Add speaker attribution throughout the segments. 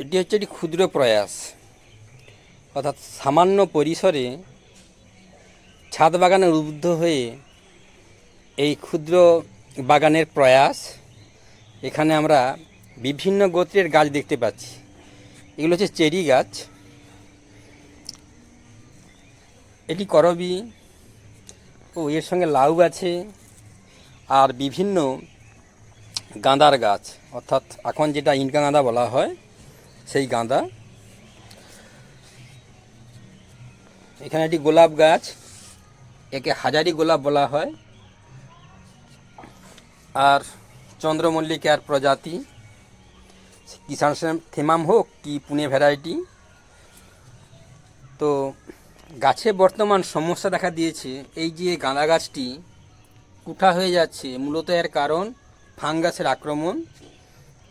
Speaker 1: এটি হচ্ছে একটি ক্ষুদ্র প্রয়াস। অর্থাৎ সামান্য পরিসরে ছাদ বাগানে উদ্বুদ্ধ হয়ে এই ক্ষুদ্র বাগানের প্রয়াস, এখানে আমরা বিভিন্ন গোত্রের গাছ দেখতে পাচ্ছি। এগুলো হচ্ছে চেরি গাছ। এটি করবি ও এর সঙ্গে লাউ আছে আর বিভিন্ন গাঁদার গাছ। অর্থাৎ এখন যেটা ইনকা গাঁদা বলা হয় সেই গাঁদা। এখানে একটি গোলাপ গাছ, একে হাজারি গোলাপ বলা হয়। আর চন্দ্রমল্লিকার প্রজাতি। কিষাণ থেমাম হোক কি পুনে ভ্যারাইটি। তো গাছে বর্তমান সমস্যা দেখা দিয়েছে। এই যে গাঁদা গাছটি কুঠা হয়ে যাচ্ছে, মূলত এর কারণ ফাঙ্গাসের আক্রমণ।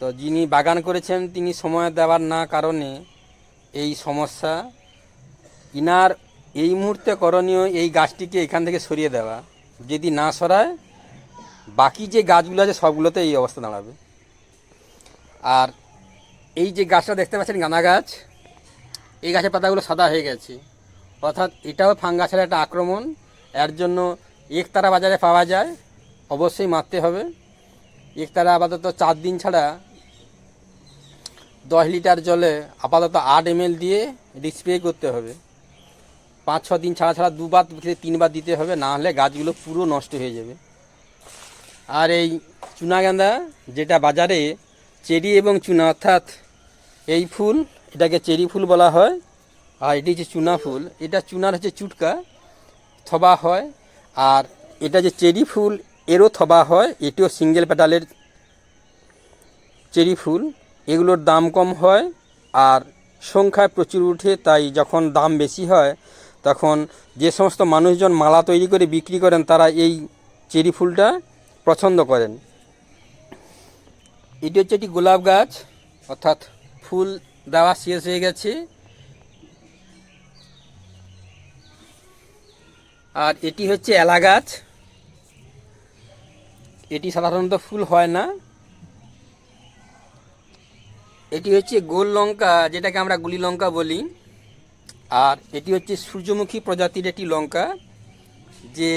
Speaker 1: তো যিনি বাগান করেছেন, তিনি সময় দেওয়ার না কারণে এই সমস্যা। ইনার এই মুহূর্তে করণীয় এই গাছটিকে এখান থেকে সরিয়ে দেওয়া। যদি না সরায়, বাকি যে গাছগুলো আছে, সবগুলোতে এই অবস্থা দাঁড়াবে। আর এই যে গাছটা দেখতে পাচ্ছেন, গাঁদা গাছ, এই গাছের পাতাগুলো সাদা হয়ে গেছে। অর্থাৎ এটাও ফাঙ্গাসের একটা আক্রমণ। এর জন্য একতারা বাজারে পাওয়া যায়, অবশ্যই মারতে হবে। একতারা আপাতত চার দিন ছাড়া দশ লিটার জলে আপাতত আট এম দিয়ে এটি স্প্রে করতে হবে। পাঁচ, ছ দিন ছাড়া ছাড়া দুবার তিনবার দিতে হবে, না হলে গাছগুলো পুরো নষ্ট হয়ে যাবে। আর এই চুনা গাঁদা যেটা বাজারে চেরি এবং চুনা, অর্থাৎ এই ফুল, এটাকে চেরি ফুল বলা হয়, আর এটি হচ্ছে চুনা ফুল। এটা চুনার হচ্ছে চুটকা, থবা হয়, আর এটা যে চেরি ফুল, এরও থবা হয়, এটিও সিঙ্গেল পেটালের চেরি ফুল। এগুলোর দাম কম হয় আর সংখ্যায় প্রচুর উঠে, তাই যখন দাম বেশি হয়, তখন যে সমস্ত মানুষজন মালা তৈরি করে বিক্রি করেন, তারা এই চেরি ফুলটা পছন্দ করেন। এটি হচ্ছে একটি গোলাপ গাছ, অর্থাৎ ফুল দেওয়া শেষ হয়ে গেছে। আর এটি হচ্ছে এলা গাছ এটি সাধারণত ফুল হয় না। এটি হচ্ছে গোল লঙ্কা, যেটাকে আমরা গুলি লঙ্কা বলি। আর এটি হচ্ছে সূর্যমুখী প্রজাতির একটি লঙ্কা, যে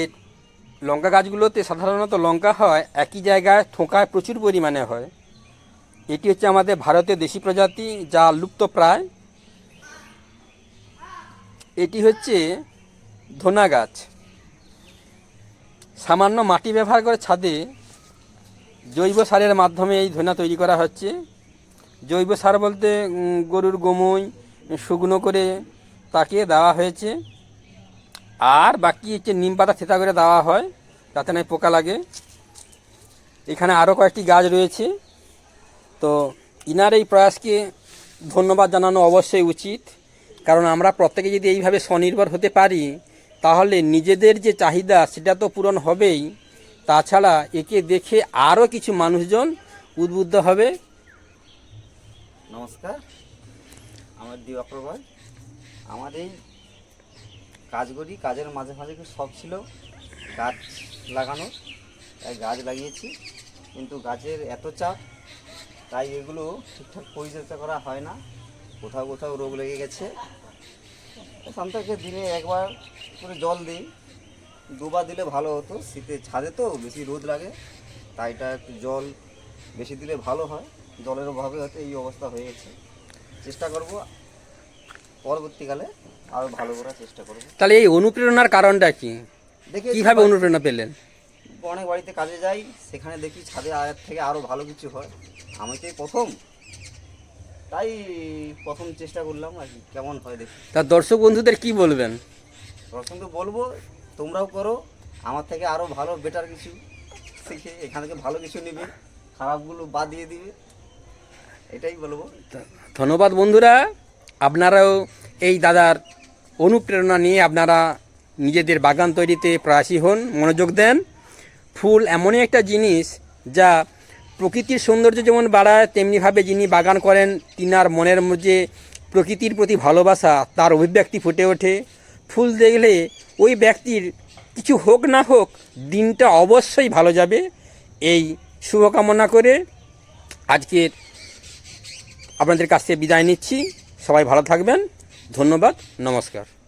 Speaker 1: লঙ্কা গাছগুলোতে সাধারণত লঙ্কা হয়, একই জায়গায় থোকায় প্রচুর পরিমাণে হয়। এটি হচ্ছে আমাদের ভারতের দেশি প্রজাতি, যা লুপ্ত প্রায়। এটি হচ্ছে ধনা গাছ। সামান্য মাটি ব্যবহার করে ছাদে জৈব সারের মাধ্যমে এই ধনা তৈরি করা হচ্ছে। জৈব সার বলতে গরুর গোময়, শুকনো করে তাকে দেওয়া হয়েছে। আর বাকি হচ্ছে নিম পাতা থেতা করে দেওয়া হয়, যাতে না পোকা লাগে। এখানে আরও কয়েকটি গাছ রয়েছে। তো ইনার এই প্রয়াসকে ধন্যবাদ জানানো অবশ্যই উচিত। কারণ আমরা প্রত্যেকে যদি এইভাবে স্বনির্ভর হতে পারি, তাহলে নিজেদের যে চাহিদা সেটা তো পূরণ হবেই। তাছাড়া একে দেখে আরও কিছু মানুষজন উদ্বুদ্ধ হবে।
Speaker 2: নমস্কার। আমার দিবাকর ভাই আমার এই কাজ করি কাজের মাঝে মাঝে খুব শখ ছিল? গাছ লাগানোর তাই গাছ লাগিয়েছি। কিন্তু গাছের এত চাপ, তাই এগুলো ঠিকঠাক পরিচর্যা করা হয় না। কোথাও কোথাও রোগ লেগে গেছে। সন্তানকে দিনে একবার করে জল দিই। দুবার দিলে ভালো হতো। শীতে ছাদে তো বেশি রোদ লাগে, তাই এটা একটু জল বেশি দিলে ভালো হয়। জলের অভাবে হয়তো এই অবস্থা হয়ে গেছে। চেষ্টা করব। পরবর্তীকালে আরও ভালো করার চেষ্টা করব।
Speaker 1: তাহলে এই অনুপ্রেরণার কারণটা কি?
Speaker 2: দেখি
Speaker 1: কীভাবে অনুপ্রেরণা পেলেন?
Speaker 2: অনেক বাড়িতে কাজে যাই সেখানে দেখি ছাদে আয়ের থেকে আরও ভালো কিছু হয়। আমি তো প্রথম। তাই প্রথম চেষ্টা করলাম আর কি কেমন হয় দেখি।
Speaker 1: তা দর্শক বন্ধুদের কি বলবেন?
Speaker 2: প্রথম তো বলব তোমরাও করো। আমার থেকে আরও ভালো বেটার কিছু শিখে এখান থেকে ভালো কিছু নেবে। খারাপগুলো বাদ দিয়ে দিবে। এটাই বলব।
Speaker 1: ধন্যবাদ বন্ধুরা। আপনারাও এই দাদার অনুপ্রেরণা নিয়ে আপনারা নিজেদের বাগান তৈরিতে প্রয়াসী হন, মনোযোগ দেন। ফুল এমনই একটা জিনিস যা প্রকৃতির সৌন্দর্য যেমন বাড়ায়, তেমনিভাবে যিনি বাগান করেন, তিনার মনের মধ্যে প্রকৃতির প্রতি ভালোবাসা, তার অভিব্যক্তি ফুটে ওঠে। ফুল দেখলে ওই ব্যক্তির কিছু হোক না হোক, দিনটা অবশ্যই ভালো যাবে। এই শুভকামনা করে আজকের আপনাদের কাছ থেকে বিদায় নিচ্ছি। সবাই ভালো থাকবেন। ধন্যবাদ। নমস্কার।